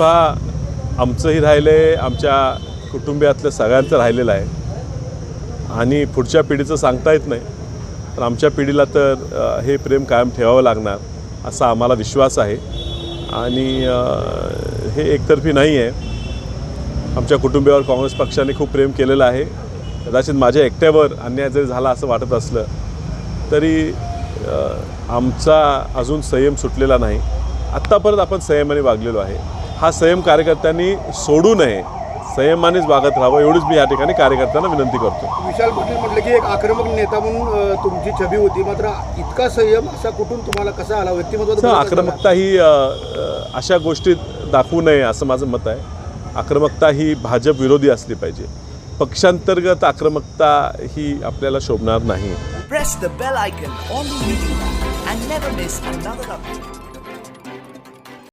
आता पहा आमचंही राहिलं आहे आमच्या कुटुंबियातलं सगळ्यांचं राहिलेलं आहे. आणि पुढच्या पिढीचं सांगता येत नाही. तर आमच्या पिढीला तर हे प्रेम कायम ठेवावं लागणार असा आम्हाला विश्वास आहे. आणि हे एकतर्फी नाही आहे. आमच्या कुटुंबियावर काँग्रेस पक्षाने खूप प्रेम केलेलं आहे. कदाचित माझ्या एकट्यावर अन्याय जरी झाला असं वाटत असलं तरी आमचा अजून संयम सुटलेला नाही. आत्तापर्यंत आपण संयमाने वागलेलो आहे. हा संयम कार्यकर्त्यांनी सोडू नये. संयमानेच वागत राहावं एवढीच मी या ठिकाणी कार्यकर्त्यांना विनंती करतो. विशाल पाटील म्हटलं की एक आक्रमक नेता म्हणून तुमची छबी होती. मात्र इतका संयम असा कुठून तुम्हाला कसा आला? व्यक्तिमत्व आक्रमकता ही अशा गोष्टीत दाखवू नये असं माझं मत आहे. आक्रमकता ही भाजप विरोधी असली पाहिजे. पक्षांतर्गत आक्रमकता ही आपल्याला शोभणार नाही.